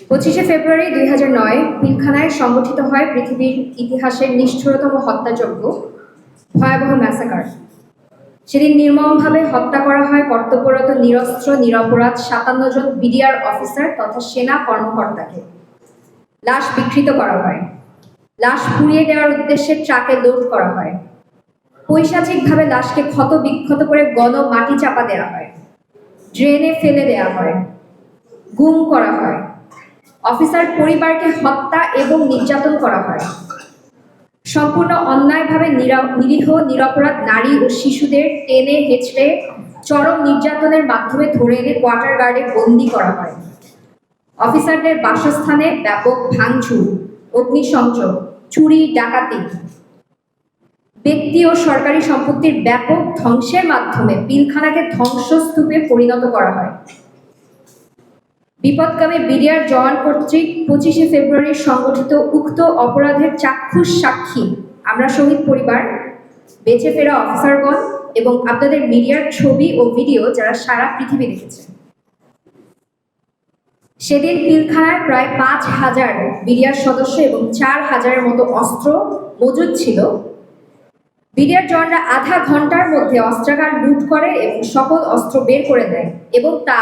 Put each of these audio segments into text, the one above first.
পঁচিশে ফেব্রুয়ারি দুই হাজার নয় পিলখানায় সংগঠিত হয় পৃথিবীর ইতিহাসের নিষ্ঠুরতম হত্যাযজ্ঞ, ভয়াবহ ম্যাসাকার। সেদিন নির্মমভাবে হত্যা করা হয় কর্তব্যরত নিরস্ত্র, নিরপরাধ সাতান্ন জন বিডিআর অফিসার তথা সেনা কর্মকর্তাকে। লাশ বিকৃত করা হয়। লাশ পুড়িয়ে দেওয়ার উদ্দেশ্যে ট্রাকে লোড করা হয়। পৈশাচিকভাবে লাশকে ক্ষত বিক্ষত করে গণ মাটি চাপা দেওয়া হয়। ড্রেনে ফেলে দেওয়া হয়। গুম করা হয়। অফিসার পরিবারকে হত্যা এবং নির্যাতন করা হয়। সম্পূর্ণ অন্যায়ভাবে নিরা- নিরীহ, নিরপরাধ নারী ও শিশুদের টেনে হেঁচড়ে চরম নির্যাতনের মাধ্যমে ধরে এনে কোয়ার্টার গার্ডে বন্দি করা হয়। অফিসারদের বাসস্থানে ব্যাপক ভাঙচুর, অগ্নিসংযোগ, চুরি, ডাকাতি। ব্যক্তি ও সরকারি সম্পত্তির ব্যাপক ধ্বংসের মাধ্যমে পিলখানাকে ধ্বংসস্তূপে পরিণত করা হয়। বিপদগামী বিডিআর জওয়ান কর্তৃক পঁচিশে ফেব্রুয়ারি সংগঠিত উক্ত অপরাধের চাক্ষুষ সাক্ষী আমরা শহীদ পরিবার বেঁচে ফেরা অফিসারগণ এবং আপনাদের মিডিয়ার ছবি ও ভিডিও যারা সারা পৃথিবী দেখেছে। সেদিন পিলখানায় প্রায় পাঁচ হাজার বিডিআর সদস্য এবং চার হাজারের মতো অস্ত্র মজুদ ছিল। বিডিআর জওয়ানরা আধা ঘণ্টার মধ্যে অস্ত্রাগার লুট করে এবং সকল অস্ত্র বের করে দেয় এবং তা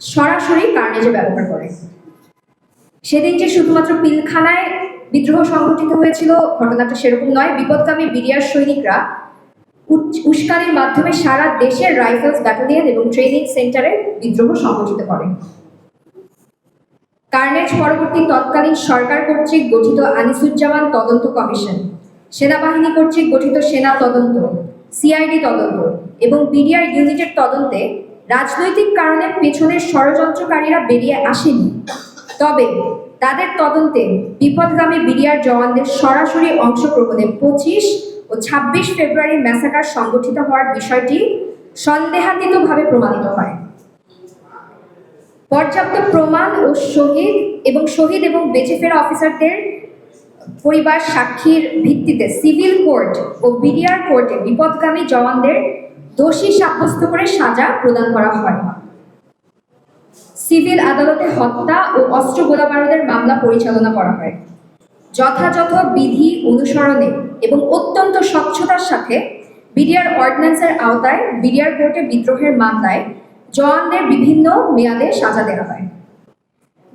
সরাসরি কার্নেজে ব্যবহার করে। সেদিন যে শুধুমাত্র পিলখানায় বিদ্রোহ সংঘটিত হয়েছিল, ঘটনাটা সেরকম নয়। বিপদগামী বিডিআর সৈনিকরা উস্কানির মাধ্যমে সারা দেশের রাইফেলস ব্যাটালিয়ন এবং ট্রেনিং সেন্টারে বিদ্রোহ সংগঠিত করে। কার্নেজ পরবর্তী তৎকালীন সরকার কর্তৃক গঠিত আনিসুজ্জামান তদন্ত কমিশন, সেনাবাহিনী কর্তৃক গঠিত সেনা তদন্ত, সিআইডি তদন্ত এবং বিডিআর ইউনিটের তদন্তে রাজনৈতিক কারণে পেছনের ষড়যন্ত্রকারীরা বেরিয়ে আসেনি। তবে তাদের তদন্তে বিপদগামী বিডিআর জওয়ানদের সরাসরি অংশগ্রহণে পঁচিশ ও ছাব্বিশ ফেব্রুয়ারি ম্যাসাকার সংগঠিত হওয়ার বিষয়টি সন্দেহাতীতভাবে প্রমাণিত হয়। পর্যাপ্ত প্রমাণ ও শহীদ এবং শহীদ এবং বেঁচে ফেরা অফিসারদের পরিবার সাক্ষীর ভিত্তিতে সিভিল কোর্ট ও বিডিআর কোর্টে বিপদগামী জওয়ানদের দোষী সাব্যস্ত করে সাজা প্রদান করা হয়। সিভিল আদালতে হত্যা ও অস্ত্র গোলাবারুদের মামলা পরিচালনা করা হয়। যথাযথ বিধি অনুসরণে এবং অত্যন্ত স্বচ্ছতার সাথে বিডিআর অর্ডিন্যান্সের আওতায় বিডিআর কোর্টে বিদ্রোহের মামলায় জওয়ানদের বিভিন্ন মেয়াদে সাজা দেওয়া হয়।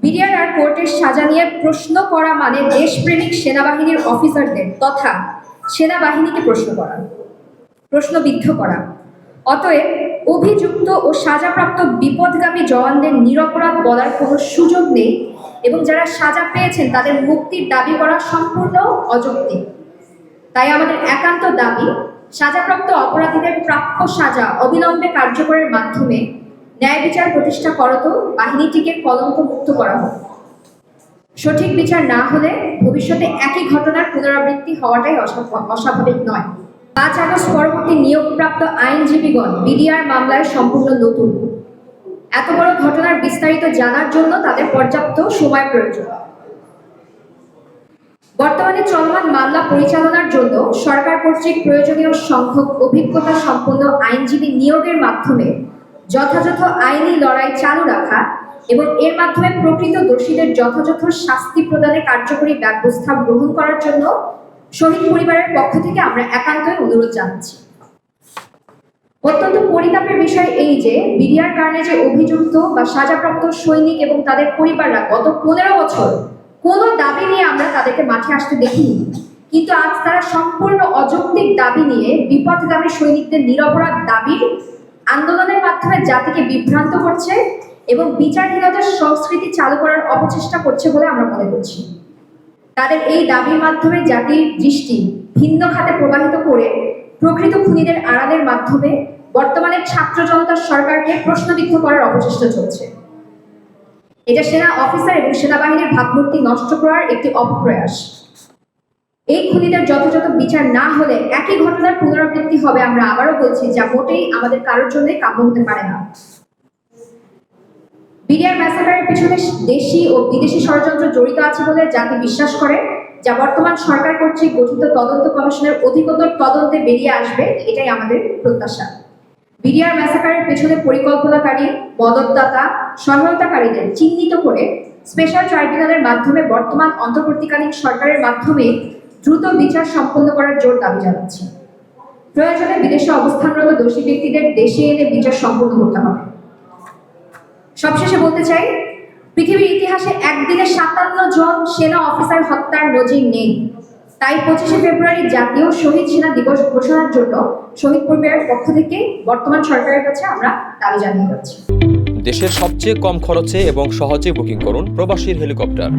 বিডিআর আর কোর্টের সাজা নিয়ে প্রশ্ন করা মানে দেশপ্রেমিক সেনাবাহিনীর অফিসারদের তথা সেনাবাহিনীকে প্রশ্ন করা, প্রশ্নবিদ্ধ করা। অতএব অভিযুক্ত ও সাজাপ্রাপ্ত বিপদগামী জওয়ানদের নিরপরাধ বলার কোনো সুযোগ নেই এবং যারা সাজা পেয়েছেন তাদের মুক্তির দাবি করা সম্পূর্ণ অযৌক্তিক। তাই আমাদের একান্ত দাবি, সাজাপ্রাপ্ত অপরাধীদের প্রাপ্য সাজা অবিলম্বে কার্যকরের মাধ্যমে ন্যায় বিচার প্রতিষ্ঠা করত, বাহিনীটিকে কলঙ্ক মুক্ত করা হোক। সঠিক বিচার না হলে ভবিষ্যতে একই ঘটনার পুনরাবৃত্তি হওয়াটাই অস্বা- অস্বাভাবিক নয়। পাঁচ আগস্ট পরবর্তী নিয়োগপ্রাপ্ত আইনজীবীগণ বিডিআর মামলায় সম্পূর্ণ নতুন। এত বড় ঘটনার বিস্তারিত জানার জন্য তাদের পর্যাপ্ত সময় প্রয়োজন। বর্তমানে চলমান মামলা পরিচালনার জন্য সরকার কর্তৃক প্রয়োজনীয় সংখ্যক অভিজ্ঞতা সম্পন্ন আইনজীবী নিয়োগের মাধ্যমে যথাযথ আইনি লড়াই চালু রাখা এবং এর মাধ্যমে প্রকৃত দোষীদের যথাযথ শাস্তি প্রদানে কার্যকরী ব্যবস্থা গ্রহণ করার জন্য শহীদ পরিবারের পক্ষ থেকে আমরা একান্তই অনুরোধ জানাচ্ছি। অত্যন্ত পরিতাপের বিষয় এই যে, বিডিআর কারণে যে অভিযুক্ত বা সাজাপ্রাপ্ত সৈনিক এবং তাদের পরিবাররা গত পনেরো বছর কোনো দাবি নিয়ে আমরা তাদেরকে মাঠে আসতে দেখিনি। কিন্তু আজ তারা সম্পূর্ণ অযৌক্তিক দাবি নিয়ে বিপদগামী সৈনিকদের নিরপরাধ দাবির আন্দোলনের মাধ্যমে জাতিকে বিভ্রান্ত করছে এবং বিচারহীনতার সংস্কৃতি চালু করার অপচেষ্টা করছে বলে আমরা মনে করছি। তাদের এই দাবির মাধ্যমে জাতির দৃষ্টি ভিন্ন খাতে প্রবাহিত করে প্রকৃত খুনিদের আড়ালের মাধ্যমে বর্তমানে ছাত্র জনতার সরকারকে প্রশ্নবিদ্ধ করার অপচেষ্টা চলছে। এটা সেনা অফিসার এবং সেনাবাহিনীর ভাবমূর্তি নষ্ট করার একটি অপপ্রয়াস। এই খুনিদের যথাযথ বিচার না হলে একই ঘটনার পুনরাবৃত্তি হবে আমরা আবারও বলছি, যা মোটেই আমাদের কারোর জন্যই কাম্য হতে পারে না। বিডিআর ম্যাসাকারের পিছনে দেশি ও বিদেশি ষড়যন্ত্র জড়িত আছে বলে জাতি বিশ্বাস করে, যা বর্তমান সরকার কর্তৃক গঠিত তদন্ত কমিশনের অধিকতর তদন্তে বেরিয়ে আসবে, এটাই আমাদের প্রত্যাশা। বিডিআর ম্যাসাকারের পেছনে পরিকল্পনাকারী মদতদাতা সহায়তাকারীদের চিহ্নিত করে স্পেশাল ট্রাইব্যুনালের মাধ্যমে বর্তমান অন্তর্বর্তীকালীন সরকারের মাধ্যমে দ্রুত বিচার সম্পন্ন করার জোর দাবি জানাচ্ছি। প্রয়োজনে বিদেশে অবস্থানরত দোষী ব্যক্তিদের দেশে এনে বিচার সম্পন্ন করতে হবে। সবশেষে বলতে চাই, পৃথিবীর ইতিহাসে একদিনে সাতান্ন জন সেনা অফিসার হত্যার নজির নেই। তাই পঁচিশে ফেব্রুয়ারি জাতীয় শহীদ সেনা দিবস ঘোষণার জন্য শহীদ পরিবারের পক্ষ থেকে বর্তমান সরকারের কাছে আমরা দাবি জানিয়ে যাচ্ছি। দেশের সবচেয়ে কম খরচে এবং সহজে বুকিং করুন প্রবাসীর হেলিকপ্টার।